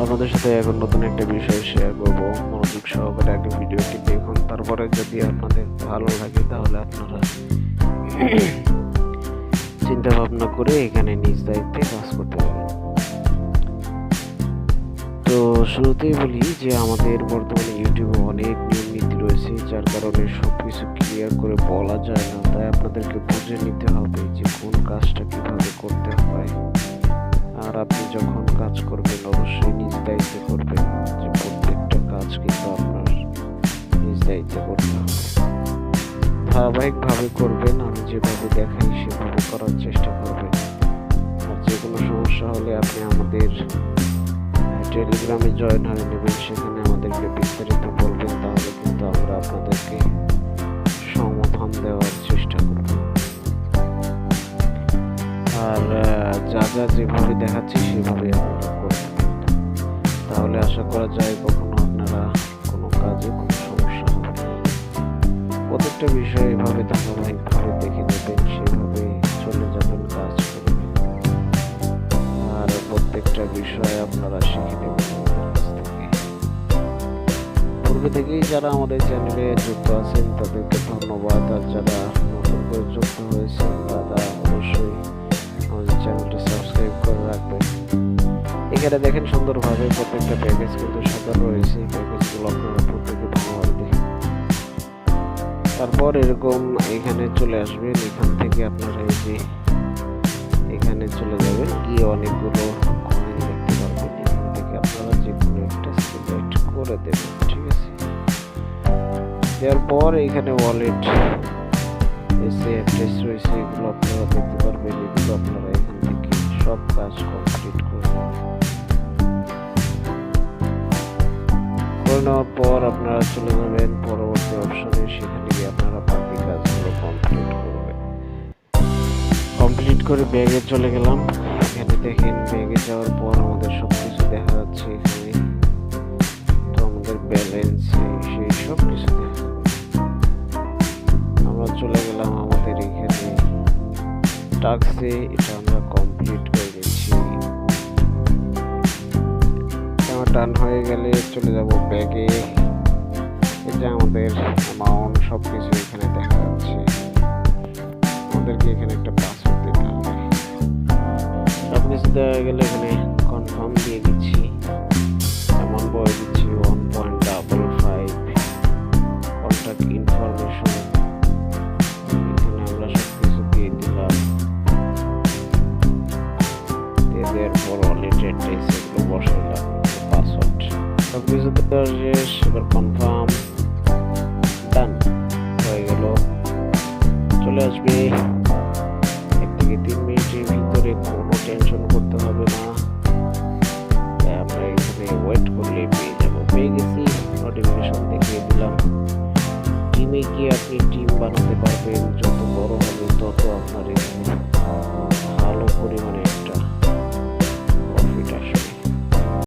আপনাদের সাথে এখন নতুন একটা বিষয় শেয়ার করব। মনোযোগ সহকারে আগে ভিডিওটি দেখুন। তারপরে যদি আপনাদের ভালো লাগে, তাহলে আপনারা চিন্তা ভাবনা করে এখানে নিজ দায়িত্বে কাজ করতে পারেন। তো শুরুতেই বলি যে, আমাদের বর্তমানে ইউটিউবে অনেক নিয়ম নীতি রয়েছে, যার কারণে সব কিছু ক্লিয়ার করে বলা যায় না। তাই আপনাদেরকে বুঝে নিতে হবে যে, কোন কাজটা কীভাবে করতে হয়। আর আপনি যখন কাজ করবেন নিজ করতে ধারাবাহিকভাবে করবেন আমি যেভাবে দেখাই সেভাবে করার চেষ্টা করবেন। আর যে কোনো সমস্যা হলে আপনি আমাদের টেলিগ্রামে জয়েন হয়ে নেবেন। সেখানে আমাদেরকে বিস্তারিত বলবেন। তাহলে কিন্তু আমরা আপনাদেরকে সমাধান দেওয়ার চেষ্টা করব। আর যা যা যেভাবে দেখাচ্ছি সেভাবে প্রত্যেকটা বিষয় এভাবে ধারাবাহিকভাবে দেখে নেবেন সেভাবে চলে যাবেন কাজ করবেন আর প্রত্যেকটা বিষয় আপনারা শিখে নেবেন পূর্বে থেকেই যারা আমাদের চ্যানেলে যুক্ত আছেন, তাদেরকে ধন্যবাদ। আর যারা নতুন করে যুক্ত হয়েছেন, তারা অবশ্যই আমাদের চ্যানেলটি সাবস্ক্রাইব করে রাখবেন। এখানে দেখেন সুন্দরভাবে প্রত্যেকটা প্যাকেজ কিন্তু সাজানো রয়েছে। প্যাকেজগুলো আপনারা প্রত্যেকে তারপর এরকম এখানে চলে আসবেন, এখান থেকে আপনারা এই যে এখানে চলে যাবেন। গিয়ে অনেকগুলো কয়েন দেখতে পারবেন। এখান থেকে আপনারা যে কোনো একটা সিলেক্ট করে দেবেন, ঠিক আছে? দেওয়ার পর এখানে ওয়ালেট এসে অ্যাড্রেস রয়েছে, এগুলো আপনারা দেখতে পারবেন। এগুলো আপনারা এখান থেকে সব কাজ কমপ্লিট করবেন করে নেওয়ার পর আপনারা চলে যাবেন পরবর্তী করে ব্যাগে চলে গেলাম। এখানে দেখেন ব্যাগে যাওয়ার পর আমাদের সব কিছু দেখা যাচ্ছে এখানে তো আমাদের ব্যালেন্স সেই সব কিছু দেখা আমরা চলে গেলাম আমাদের এখানে টাক্সে এটা আমরা কমপ্লিট করে দিচ্ছি। আমার টান হয়ে গেলে চলে যাব ব্যাগে এটা আমাদের অ্যামাউন্ট সব কিছু এখানে দেখা যাচ্ছে। দেওয়া গেলে এখানে কনফার্ম দিয়ে দিচ্ছি। অ্যামাউন্ট বলে দিচ্ছি one point double five contact information এখানে আমরা সব কিছু দিয়ে দিলাম। দিয়ে দেওয়ার পর ওয়ালেট অ্যাড্রেস এগুলো পাসওয়ার্ড সব কিছু দেওয়া শেষ, এবার কনফার্ম ডান হয়ে গেল। চলে আসবে নোটিফিকেশন দেখিয়ে দিলাম। টিমে কি আপনি টিম বানাতে পারবেন, যত বড় হবে তত আপনার এই